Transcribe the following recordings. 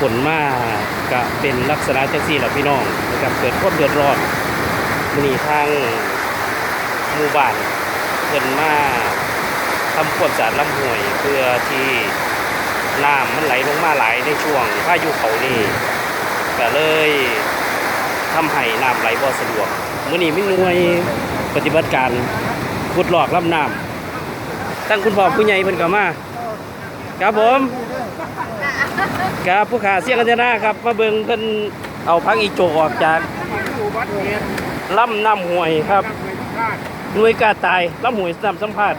ผลมากก็เป็นลักษณะจังซี่แหละพี่น้องนะครับเกิดความเดือดร้อนมีทางหมู่บ้านเพิ่นมาทำความสะอาดลำห้วยเพื่อที่น้ำมันไหลลงมาหลายในช่วงพายุเขานี่ก็เลยทำให้น้ำไหลบ่สะดวกมื้อนี้มีหน่วยปฏิบัติการขุดหลอกลำน้ำตั้งคุณพ่อผู้ใหญ่เพิ่นก็มาครับผม ครับผู้ขาเสียงกัญจนาครับมาเบิ่งเพิ่นเอาพักอีโจกออกจากลำน้ำห้วยครับหน่วยกล้าตายลำห้วยน้ำสัมภาษณ์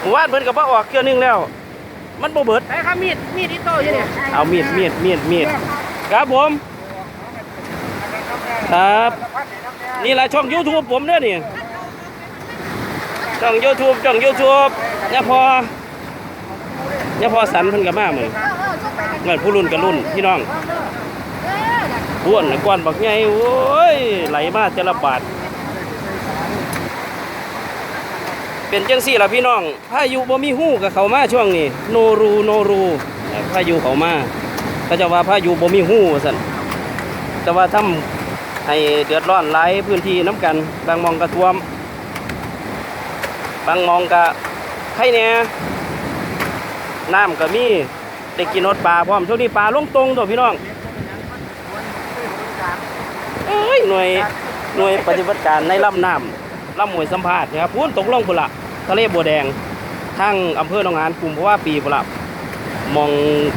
หมู่บ้านเพิ่นก็บ่ออกเกี่ยวหนึงแล้ว มันบ่เบิดใช้ครับมีดมีดที่โตอยู่เนี่ยเอามีดมีดมีดมีดครับผม ครับ นี่แหละช่อง YouTube ผมเด้อนี่ช่อง YouTube ช่อง YouTube เนี่ยพอ เนี่ยพอสันเพิ่นก็มาเหมือนเงินผู้รุ่นกับรุ่นพี่น้องอ้วนก้อนบักใหญ่โอ้ยไหลมาแต่ละบาทเป็นจังสี่ล่ะพี่น้องพายุบ่มีหู้กับเขามาช่วงนี้โนรูโนรูพายุเขามาเขาจะว่าพายุบ่มีหู้ว่าซั่นแต่ว่าทำให้เดือดร้อนหลายพื้นที่น้ำกัน บางหมองกระท่วม บางหมองก็ไข่แหน่ น้ำก็มีได้กินนดปลาพร้อมช่วงนี้ปลาลงตรงตัวพี่น้องเอ้ยหน่วยหน่วยปฏิบัติการในลำน้ำลำหมวยสัมภาษณ์นะครับพูนตกลงพุ่ละทะเลบัวแดงทั้งอำเภอหนองหานกลุ่มเพราะว่าปีพุ่ละมอง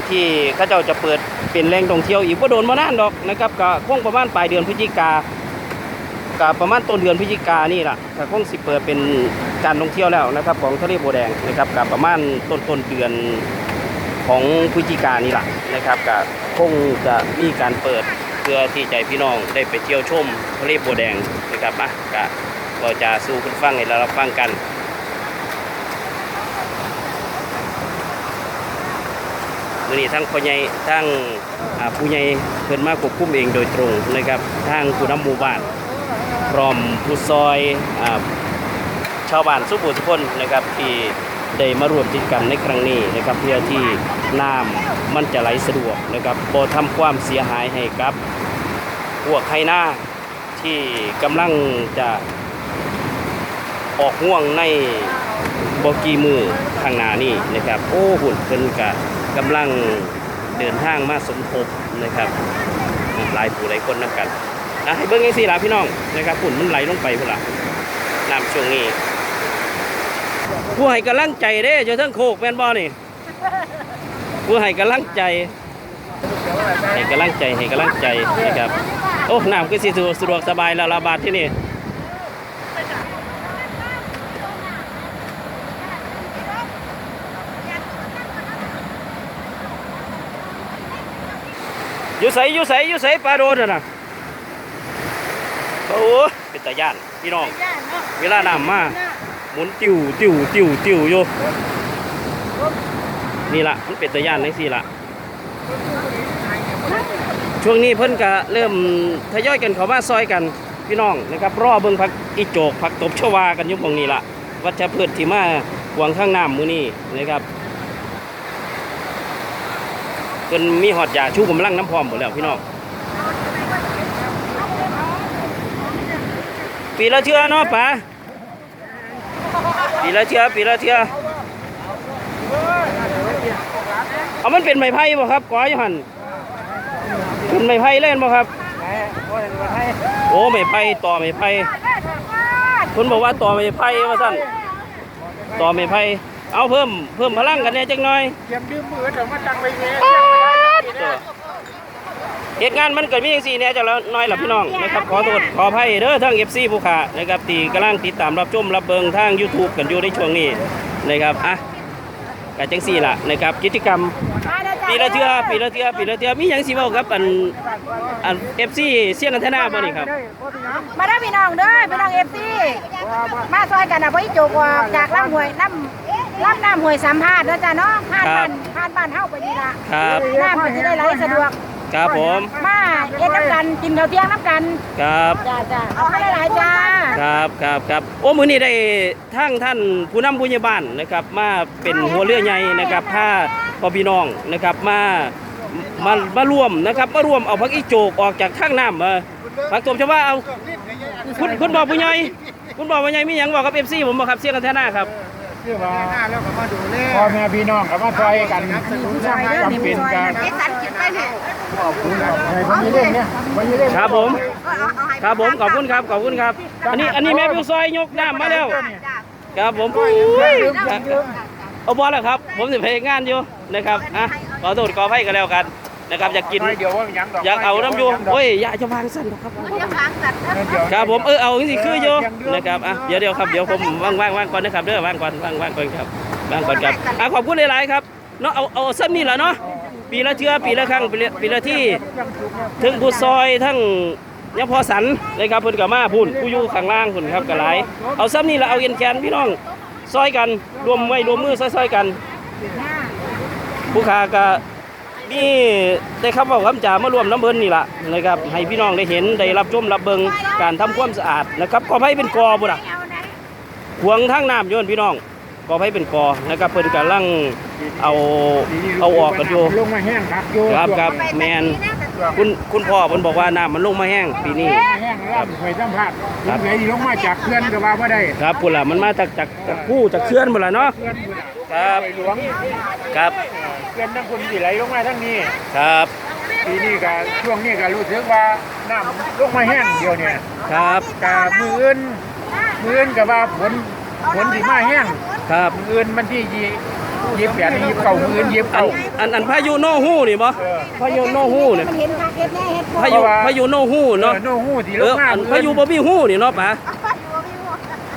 ที่เขาเจ้าจะเปิดเป็นแหล่งท่องเที่ยวอีกว่าโดนมานานดอกนะครับก็คงประมาณปลายเดือนพฤศจิกา กับประมาณต้นเดือนพฤศจิกานี่แหละก็คงสิเปิดเป็นการท่องเที่ยวแล้วนะครับ ของทะเลโบแดงนะครับกับประมาณต้นต้นเดือนของพฤศจิกานี่แหละนะครับก็คงจะมีการเปิดเพื่อที่ใจพี่น้องได้ไปเที่ยวชมทะเลโบแดงนะครับอะก็เราจะสู้คุณฟังให้เรารับฟังกันมือนี้ทั้งพ่อใหญ่ทั้งผู้ใหญ่เพิ่นมาควบคุมเองโดยตรงนะครับทางผู้นำหมู่บ้าน พร้อมผู้ซอยอชาวบ้านสุภูทุกคนนะครับที่ได้มาร่วมกิจกรรมในครั้งนี้นะครับเพื่อที่น้ำมันจะไหลสะดวกนะครับบ่ทำความเสียหายให้กับพวกไฮนาที่กำลังจะออกห่วงในบกีมือข้างหน้านี่นะครับ โอ้หุ่นเพิ่นกะกำลังเดินทางมาสมทบนะครับหลายผู้หลายคนนำกัน อะให้เบิ่งจังซี่ละพี่น้องนะครับฝุ่นมันไหลลงไปพุ่นละน้ำช่วงนี้ผู้ให้กำลังใจเด้เจ้าทั้งโคกแมนบ่นี่ผู้ให้กำลังใจให้กำลังใจให้กำลังใจนะครับโอ้น้ำก็สิสะดวกสะดวกสบายแล้วระบาดที่นี่อยู่ใสอยู่ใสอยู่ใสปลาโดนน่ะนะ โอ้เป็นตาย่านพี่น้องเวลาน้ำมาหมุนติวติวติวติวอยู่นี่ละมันเป็นตะย่านในสี่ละช่วงนี้เพิ่นก็เริ่มทยอยกันเข้ามาซอยกันพี่น้องนะครับรอเบิ่งพักอีโจกพักตบชวากันอยู่ตรงนี้ละวัชพืชที่มาหวงข้างน้ำมือนี้นะครับเพิ่นมีหอดยาชูกำลังน้ำพร้อมหมดแล้วพี่น้อง ปีละเทื่อเนาะป๋าปีละเทือปีละเทือเอามันเป็นไม้ไผ่บ่ครับก้อยหันเป็นไม้ไผ่เล่นบ่ครับโอ้ไม้ไผ่ต่อไม้ไผ่คุณบอกว่าต่อไม้ไผ่ว่าสั่นต่อไม้ไผ่เอาเพิ่มเพิ่มพลังกันแหน่จักหน่อยเตรียมดื่มมือแต่มาจังไปเงี้ย เหตุงานมันเกิดมีอย่างสี่เนี่ยจะละน้อยหลับพี่น้องนะครับขอโทษขออภัยเด้อทั้ง FC ผู้ขานะครับที่กำลังติดตามรับชมรับเบิงทาง YouTube กันอยู่ในช่วงนี้นะครับอะกจังสี่ล่ะนะครับกิจกรรมปีละเทือปีละเทือปีละเทือมีหยังสิเว้ากับอันอัน FC เสียงกันแท้หน้าบ่นี่ครับมาได้พี่น้องเด้อพี่น้องเอฟซีมาซอยกันนะพี่โจกออกจากลำห้วยน้ำลำน้ำห้วยสัมภาษณ์นะจ๊ะเนาะผ่านครับ้าบนผ่านบ้านเฮาไปนี่ละครับน้ำมันจะได้ไหลสะดวก ครับผม มาเอ็ดน้ำกันกินข้าวเที่ยงน้ำกันครับจ้าจ้าเอาไปหลายๆจ้าครับครับครับโอ้มื้อนี้ได้ทั้งท่านผู้นำผู้ใหญ่บ้านนะครับ มาเป็นหัวเรือใหญ่นะครับพาพ่อพี่น้องนะครับมามามาร่วมนะครับมาร่วมเอาพักอีโจกออกจากข้างน้ำมาพักตบชาวบ้านเอาคุณคุณบอกผู้ใหญ่คุณบอกผู้ใหญ่มีหยังบอกกับเอฟซีผมบอกครับเสียงกันแท่หน้าครับ คือว่าหน้าแล้วก็มาดูแลพ่อแม่พี่น้องก็มาซอยกันจำเป็นกันไอ้สันกินไปเนี่ยไอ้คนนี้เล่นเนี่ยคนนี้เล่นครับผมครับผมขอบคุณครับขอบคุณครับ อันนี้อันนี้แม่พิวซอยยกน้ำมาแล้วครับผมอุ้ยเอาบอลแล้วครับ ผมจะไปงานอยู่นะครับอะขอโทษขอให้กันแล้วกัน นะครับอยากกิน เดี๋ยวว่ายังดอกอยากเอาน้ำอยู่โอ้ยอย่าจะวางสั้นหรอกครับมันจะพังสัตว์ครับผมเออเอาสิคืออยู่นะครับอะเดี๋ยวเดี๋ยวครับเดี๋ยวผมว่างว่างว่างก่อนนะครับเด้อว่างก่อนว่างว่างก่อนครับว่างก่อนครับอะขอบคุณหลายๆครับเนาะเอาเอาซ้ำนี่แหละเนาะปีละเทื่อปีละครั้งปีละปีละที่ถึงผู้ซอยทั้งยังพอสันนะครับเพิ่นกับมาพุ่นผู้อยู่ข้างล่างพุ่นครับกระไรเอาซ้ำนี่แหละเอาเอ็นแคนพี่น้องซอยกันรวมไว้รวมมือซอยๆกันผู้ค้าก็ นี่ได้คำเว่าคำจามารวมน้ำเบิ้นนี่ล่ะนะครับให้พี่น้องได้เห็นได้รับชมรับเบิงการทำความสะอาดนะครับกอไผ่เป็นกอบุ่ะขวงทางน้ำโยนพี่น้องกอไผ่เป็นกอนะครับเพิ่นกำลังเอาเอาออกกันอยู่ลงมาแห้งครับครับครับแมนคุณคุณพ่อเพิ่นบอกว่าน้ำมันลงมาแห้งปีนี้ แห้งแล้วไปสัมผัสลงไหนลงมาจากเพื่อนก็ว่าบ่ได้ครับพุ่นล่ะมันมาจากจากจากผู้จากเชื่อนพุ่นล่ะเนาะ เพื่อนบุญครับหลวงครับ เพื่อนทั้งคุณสิไหลลงมาทั้งนี้ครับ ปีนี้ก็ช่วงนี้ก็รู้สึกว่าน้ำลงมาแห้งเดียวเนี่ยครับกะมืออื่นมืออื่นก็ว่าฝนฝนสิมาแห้งครับ มืออื่นมันที่ยี่ ยี่แปดยี่เก่ามืออื่นยี่อัเก่านอันอันพายุโนฮู้นี่บ่เออ พายุโนฮู้เนี่ยมันเห็นคักเห็นแน่เห็นพอพายุพายุโนฮู้เนาะเนาะโนหูที่ลเองอมาอันพายุบ่มีฮู้นี่เนาะป๋า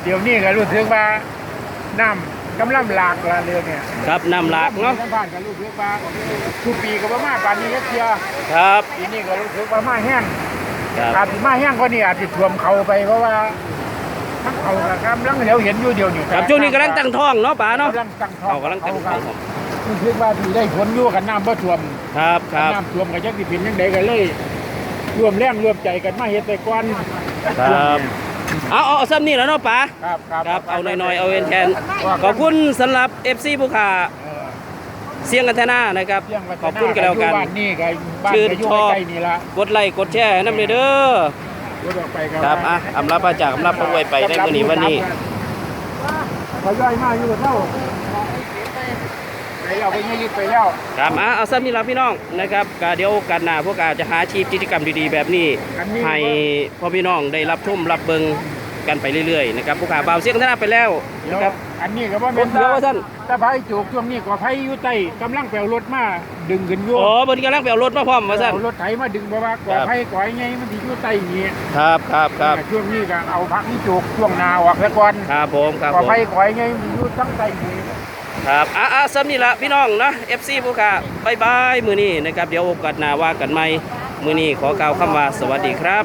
เดี๋ยวนี้ก็รู้สึกว่าน้ำกำลังหลากละเรือเนี่ยครับน้ำหลากเนาะทั้งบ้านก็รู้สึกว่าทุกปีก็บ่มาปานนี้เทียครับปีนี้ก็รู้สึกว่ามาแห้งครับอาจสิมาแห้งกว่านี้อาจสิท่วมเขาไปเพราะว่า ทั้งเขากับกำลังเหลียวเห็นอยู่เดียวนี่ครับช่วงนี้กำลังตั้งท้องเนาะป๋าเนาะกำลังตั้งท้องเขากำลังตั้งท้องรู้สึกว่าที่ได้ผลอยู่กันน้ำบ่ท่วม ครับครับน้ำท่วมก็จักสิเป็นจังไดก็เลยร่วมแรงร่วมใจกันมาเฮ็ดไปก่อนครับเอาเอาเอาซ้ำนี่แล้วเนาะป๋าครับครับครับเอาหน่อยๆเอาเอ็นแทนขอบคุณสำหรับ FC ผู้ค้าเออเสียงกันทนานะครับเรื่องวัฒขอบคุณกันแล้วกันอยู่บ้านนี่ก็บ้านชื่นก็อยู่ชอบใกล้ๆนี่ละกดไลค์กดแชร์ให้น้ำเลยเด้อ รถออกไปครับอะอำลาพระจากอำลาพระรวยไปในมื้อนี้วันนี้ขอย่อยมากอยู่กับเท่าไปแล้วไปยี่ไปแล้วครับอะเอาซ้ำนี่ละพี่น้องนะครับก็เดี๋ยวโอกันหน้าพวกอาจะหาอาชีพกิจกรรมดีๆแบบนี้ ให้พ่อพี่น้องได้รับชมรับเบิงกันไปเรื่อยๆนะครับผู้ขาบ่าวเสียงกันทนาไปแล้วเดี๋ยวนะครับ อันนี้ก็ว่าผมเดี๋ยวว่าท่านถ้าพายจูกช่วงนี้ก็พายอยู่ใต้กำลังแปลรถมาดึงขึ้นอยู่อ๋อบนกำลังไปเอารถมาพร้อมมาสั่น เอารถไถมาดึงเพราะว่าก่อครับ ไผ่ก่อยไงมันสิอยู่ใต้นี่ครับครับครับช่วงนี้ก็เอาพักนี่จูกช่วงหนาออกแล้วก่อนครับผมครับก่อผมไผ่ก่อยไงมันอยู่ทั้งใต้นี่ครับอะอะซ้ำนี่ละพี่น้องนะ FC ผู้ขาบายบายมือนี้นะครับเดี๋ยวโอกาสหน้าว่ากันใหม่มือนี้ขอกล่าวคำว่าสวัสดีครับ